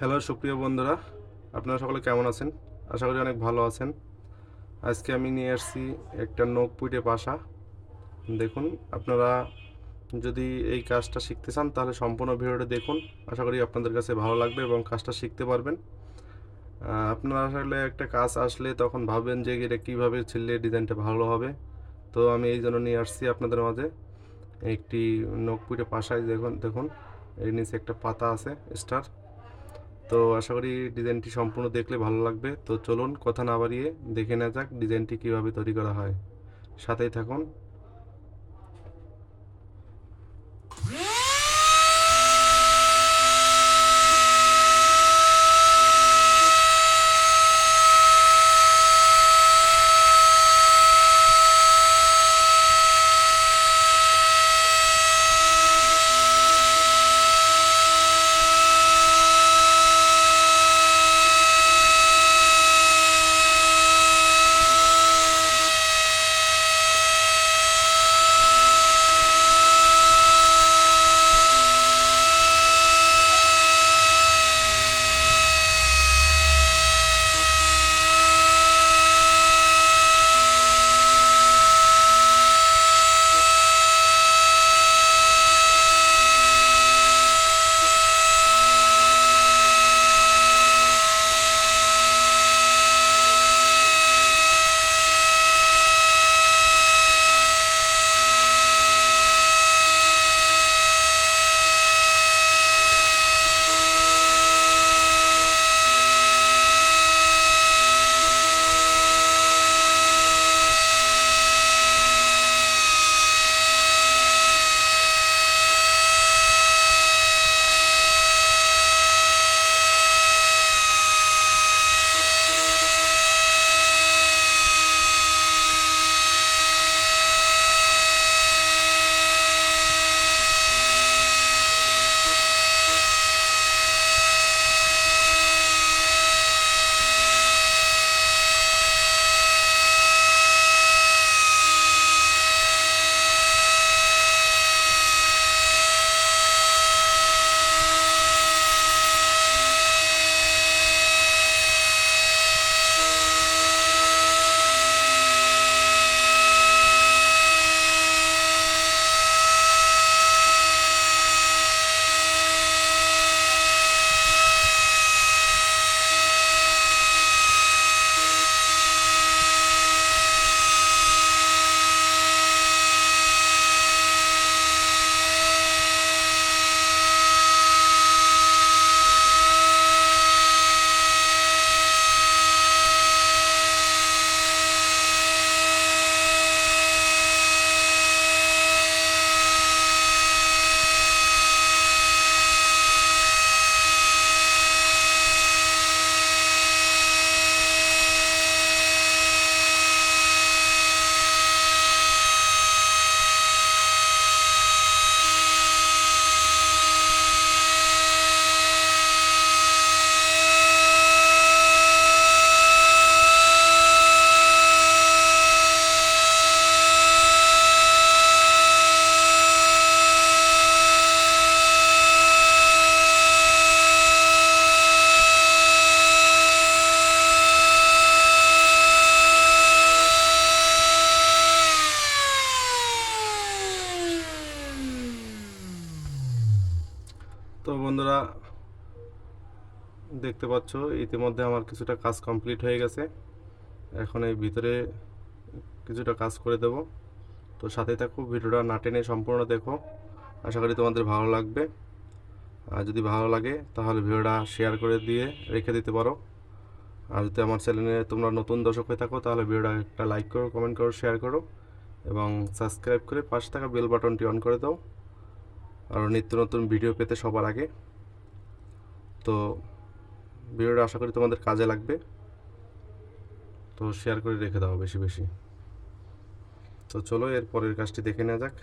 Hello সুপ্রিয় বন্ধুরা, আপনারা সকলে কেমন আছেন? আশা করি অনেক ভালো আছেন। আজকে আমি নিয়ে আসছি একটা নখ পুইটে পাশা। দেখুন, আপনারা যদি এই কাজটা শিখতে চান, তাহলে সম্পূর্ণ ভিডিওটা দেখুন। আশা করি আপনাদের কাছে ভালো লাগবে এবং কাজটা শিখতে পারবেন। আপনারা আসলে একটা কাজ আসলে তখন ভাববেন যে এটা কীভাবে ছিললে ডিজাইনটা ভালো হবে। তো আমি এই জন্য নিয়ে আসছি আপনাদের মাঝে একটি নখ পুইটে পাশায়। দেখুন দেখুন, এর নিচে একটা পাতা আছে, স্টার। তো আশা করি ডিজাইনটি সম্পূর্ণ দেখলে ভালো লাগবে। তো চলুন, কথা না বাড়িয়ে দেখে নেওয়া যাক ডিজাইনটি কীভাবে তৈরি করা হয়। সাথেই থাকুন। বন্ধুরা, দেখতে পাচ্ছ, ইতিমধ্যে আমার কিছুটা কাজ কমপ্লিট হয়ে গেছে। এখন এই ভিতরে কিছুটা কাজ করে দেব। তো সাথে থাকো, ভিডিওটা না টেনে সম্পূর্ণ দেখো। আশা করি তোমাদের ভালো লাগবে। আর যদি ভালো লাগে, তাহলে ভিডিওটা শেয়ার করে দিয়ে রেখে দিতে পারো। আর যদি আমার চ্যানেলে তোমরা নতুন দর্শক হয়ে থাকো, তাহলে ভিডিওটা একটা লাইক করো, কমেন্ট করো, শেয়ার করো। এবং সাবস্ক্রাইব করে পাশে থাকা বেল বাটনটি অন করে দাও। আর নিত্য নতুন ভিডিও পেতে সবার আগে। তো ভিডিওটা আশা করি তোমাদের কাজে লাগবে। তো শেয়ার করে রেখে দাও বেশি বেশি। তো চলো এর পরের কাজটি দেখে নেওয়া যাক।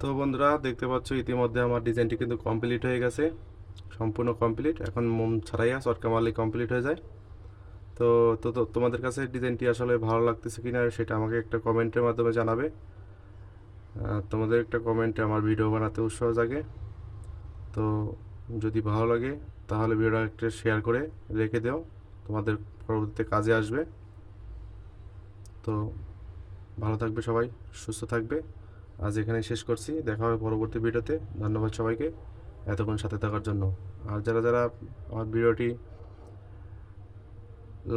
তো বন্ধুরা, দেখতে পাচ্ছ ইতিমধ্যে আমার ডিজাইনটি কিন্তু কমপ্লিট হয়ে গেছে। সম্পূর্ণ কমপ্লিট এখন মোম ছাড়াইয়া চটকা মারলে কমপ্লিট হয়ে যায়। তো তো তোমাদের কাছে ডিজাইনটি আসলে ভালো লাগতেছে কিনা সেটা আমাকে একটা কমেন্টের মাধ্যমে জানাবে। তোমাদের একটা কমেন্টে আমার ভিডিও বানাতে উৎসাহ জাগে। তো, যদি ভালো লাগে, তাহলে ভিডিওটা একটা শেয়ার করে রেখে দেও। তোমাদের পরবর্তীতে কাজে আসবে। তো, ভালো থাকবে সবাই, সুস্থ থাকবে। আজ এখানে শেষ করছি। দেখা হবে পরবর্তী ভিডিওতে। ধন্যবাদ সবাইকে এতক্ষণ সাথে থাকার জন্য। আর যারা যারা আমার ভিডিওটি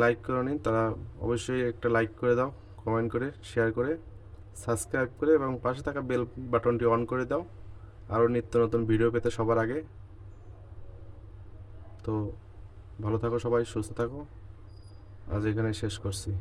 লাইক করে নিন, তারা অবশ্যই একটা লাইক করে দাও কমেন্ট করে শেয়ার করে সাবস্ক্রাইব করে এবং পাশে থাকা বেল বাটনটি অন করে দাও। আরও নিত্য নতুন ভিডিও পেতে সবার আগে। তো ভালো থাকো সবাই, সুস্থ থাকো। আজ এখানে শেষ করছি।